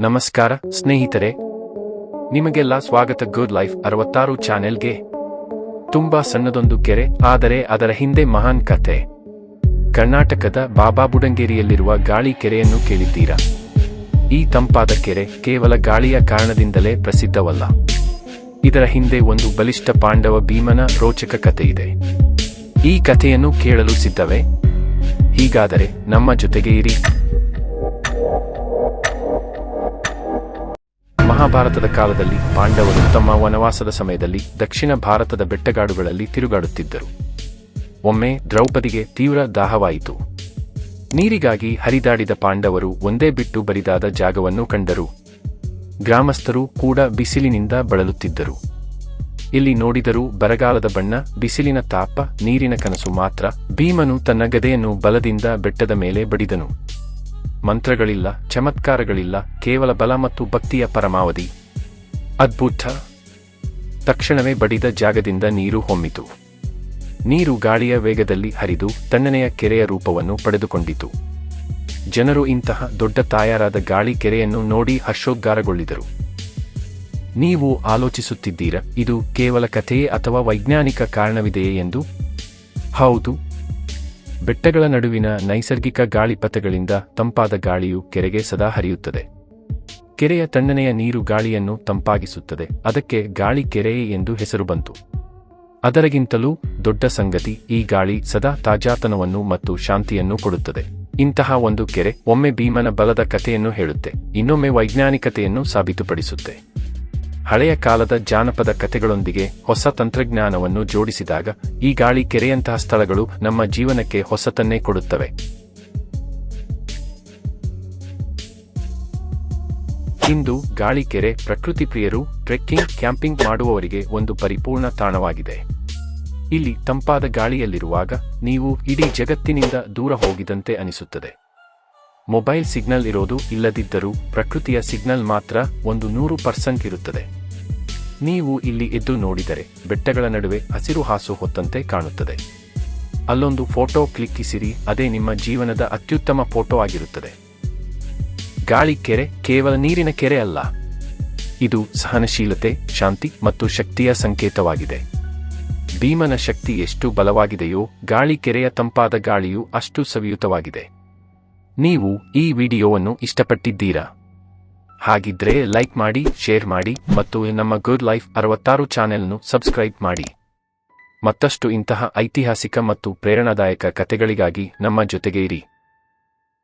ನಮಸ್ಕಾರ, ಸ್ನೇಹಿತರೆ. ನಿಮಗೆಲ್ಲ ಸ್ವಾಗತ ಗುಡ್ ಲೈಫ್ ಅರವತ್ತಾರು ಚಾನೆಲ್ಗೆ. ತುಂಬಾ ಸಣ್ಣದೊಂದು ಕೆರೆ, ಆದರೆ ಅದರ ಹಿಂದೆ ಮಹಾನ್ ಕಥೆ. ಕರ್ನಾಟಕದ ಬಾಬಾ ಬುಡಂಗೇರಿಯಲ್ಲಿರುವ ಗಾಳಿ ಕೆರೆಯನ್ನು ಕೇಳಿದ್ದೀರಾ? ಈ ತಂಪಾದ ಕೆರೆ ಕೇವಲ ಗಾಳಿಯ ಕಾರಣದಿಂದಲೇ ಪ್ರಸಿದ್ಧವಲ್ಲ. ಇದರ ಹಿಂದೆ ಒಂದು ಬಲಿಷ್ಠ ಪಾಂಡವ ಭೀಮನ ರೋಚಕ ಕಥೆ ಇದೆ. ಈ ಕಥೆಯನ್ನು ಕೇಳಲು ಸಿದ್ಧವೇ? ಹೀಗಾದರೆ ನಮ್ಮ ಜೊತೆಗೆ ಇರಿ. ಮಹಾಭಾರತದ ಕಾಲದಲ್ಲಿ ಪಾಂಡವರು ತಮ್ಮ ವನವಾಸದ ಸಮಯದಲ್ಲಿ ದಕ್ಷಿಣ ಭಾರತದ ಬೆಟ್ಟಗಾಡುಗಳಲ್ಲಿ ತಿರುಗಾಡುತ್ತಿದ್ದರು. ಒಮ್ಮೆ ದ್ರೌಪದಿಗೆ ತೀವ್ರ ದಾಹವಾಯಿತು. ನೀರಿಗಾಗಿ ಹರಿದಾಡಿದ ಪಾಂಡವರು ಒಂದೇ ಬಿಟ್ಟು ಬರಿದಾದ ಜಾಗವನ್ನು ಕಂಡರು. ಗ್ರಾಮಸ್ಥರು ಕೂಡ ಬಿಸಿಲಿನಿಂದ ಬಳಲುತ್ತಿದ್ದರು. ಇಲ್ಲಿ ನೋಡಿದರೂ ಬರಗಾಲದ ಬಣ್ಣ, ಬಿಸಿಲಿನ ತಾಪ, ನೀರಿನ ಕನಸು ಮಾತ್ರ ಭೀಮನು ತನ್ನ ಗದೆಯನ್ನು ಬಲದಿಂದ ಬೆಟ್ಟದ ಮೇಲೆ ಬಡಿದನು. ಮಂತ್ರಗಳಿಲ್ಲ, ಚಮತ್ಕಾರಗಳಿಲ್ಲ, ಕೇವಲ ಬಲ ಮತ್ತು ಭಕ್ತಿಯ ಪರಮಾವಧಿ. ಅದ್ಭುತ. ತಕ್ಷಣವೇ ಬಡಿದ ಜಾಗದಿಂದ ನೀರು ಹೊಮ್ಮಿತು. ನೀರು ಗಾಳಿಯ ವೇಗದಲ್ಲಿ ಹರಿದು ತಣ್ಣನೆಯ ಕೆರೆಯ ರೂಪವನ್ನು ಪಡೆದುಕೊಂಡಿತು. ಜನರು ಇಂತಹ ದೊಡ್ಡ ತಾಯಾರಾದ ಗಾಳಿ ಕೆರೆಯನ್ನು ನೋಡಿ ಹರ್ಷೋದ್ಗಾರಗೊಳ್ಳಿದರು. ನೀವು ಆಲೋಚಿಸುತ್ತಿದ್ದೀರಾ, ಇದು ಕೇವಲ ಕಥೆಯೇ ಅಥವಾ ವೈಜ್ಞಾನಿಕ ಕಾರಣವಿದೆಯೇ ಎಂದು? ಹೌದು ಬೆಟ್ಟಗಳ ನಡುವಿನ ನೈಸರ್ಗಿಕ ಗಾಳಿಪಥಗಳಿಂದ ತಂಪಾದ ಗಾಳಿಯು ಕೆರೆಗೆ ಸದಾ ಹರಿಯುತ್ತದೆ. ಕೆರೆಯ ತಣ್ಣನೆಯ ನೀರು ಗಾಳಿಯನ್ನು ತಂಪಾಗಿಸುತ್ತದೆ. ಅದಕ್ಕೆ ಗಾಳಿ ಕೆರೆ ಎಂದು ಹೆಸರು ಬಂತು. ಅದರಗಿಂತಲೂ ದೊಡ್ಡ ಸಂಗತಿ ಈ ಗಾಳಿ ಸದಾ ತಾಜಾತನವನ್ನು ಮತ್ತು ಶಾಂತಿಯನ್ನು ಕೊಡುತ್ತದೆ. ಇಂತಹ ಒಂದು ಕೆರೆ ಒಮ್ಮೆ ಭೀಮನ ಬಲದ ಕಥೆಯನ್ನು ಹೇಳುತ್ತೆ. ಇನ್ನೊಮ್ಮೆ ವೈಜ್ಞಾನಿಕತೆಯನ್ನು ಸಾಬೀತುಪಡಿಸುತ್ತೆ. ಹಳೆಯ ಕಾಲದ ಜಾನಪದ ಕಥೆಗಳೊಂದಿಗೆ ಹೊಸ ತಂತ್ರಜ್ಞಾನವನ್ನು ಜೋಡಿಸಿದಾಗ ಈ ಗಾಳಿ ಕೆರೆಯಂತಹ ಸ್ಥಳಗಳು ನಮ್ಮ ಜೀವನಕ್ಕೆ ಹೊಸತನ್ನೇ ಕೊಡುತ್ತವೆ. ಇಂದು ಗಾಳಿ ಕೆರೆ ಪ್ರಕೃತಿ ಪ್ರಿಯರು ಟ್ರೆಕ್ಕಿಂಗ್, ಕ್ಯಾಂಪಿಂಗ್ ಮಾಡುವವರಿಗೆ ಒಂದು ಪರಿಪೂರ್ಣ ತಾಣವಾಗಿದೆ. ಇಲ್ಲಿ ತಂಪಾದ ಗಾಳಿಯಲ್ಲಿರುವಾಗ ನೀವು ಇಡೀ ಜಗತ್ತಿನಿಂದ ದೂರ ಹೋಗಿದಂತೆ ಅನಿಸುತ್ತದೆ. ಮೊಬೈಲ್ ಸಿಗ್ನಲ್ ಇರೋದು ಇಲ್ಲದಿದ್ದರೂ ಪ್ರಕೃತಿಯ ಸಿಗ್ನಲ್ ಮಾತ್ರ ಒಂದು ನೂರು ಪರ್ಸೆಂಟ್ ಇರುತ್ತದೆ. ನೀವು ಇಲ್ಲಿ ಎದ್ದು ನೋಡಿದರೆ ಬೆಟ್ಟಗಳ ನಡುವೆ ಹಸಿರು ಹಾಸು ಹೊತ್ತಂತೆ ಕಾಣುತ್ತದೆ. ಅಲ್ಲೊಂದು ಫೋಟೋ ಕ್ಲಿಕ್ಕಿಸಿರಿ, ಅದೇ ನಿಮ್ಮ ಜೀವನದ ಅತ್ಯುತ್ತಮ ಫೋಟೋ ಆಗಿರುತ್ತದೆ. ಗಾಳಿ ಕೆರೆ ಕೇವಲ ನೀರಿನ ಕೆರೆ ಅಲ್ಲ. ಇದು ಸಹನಶೀಲತೆ, ಶಾಂತಿ ಮತ್ತು ಶಕ್ತಿಯ ಸಂಕೇತವಾಗಿದೆ. ಭೀಮನ ಶಕ್ತಿ ಎಷ್ಟು ಬಲವಾಗಿದೆಯೋ, ಗಾಳಿ ಕೆರೆಯ ತಂಪಾದ ಗಾಳಿಯು ಅಷ್ಟು ಸವಿಯುತವಾಗಿದೆ. ನೀವು ಈ ವಿಡಿಯೋವನ್ನು ಇಷ್ಟಪಟ್ಟಿದ್ದೀರಾ? ಹಾಗಿದ್ರೆ ಲೈಕ್ ಮಾಡಿ, ಶೇರ್ ಮಾಡಿ ಮತ್ತು ನಮ್ಮ ಗುಡ್ ಲೈಫ್ ಅರವತ್ತಾರು ಚಾನೆಲ್ನು ಸಬ್ಸ್ಕ್ರೈಬ್ ಮಾಡಿ. ಮತ್ತಷ್ಟು ಇಂತಹ ಐತಿಹಾಸಿಕ ಮತ್ತು ಪ್ರೇರಣಾದಾಯಕ ಕಥೆಗಳಿಗಾಗಿ ನಮ್ಮ ಜೊತೆಗೆ ಇರಿ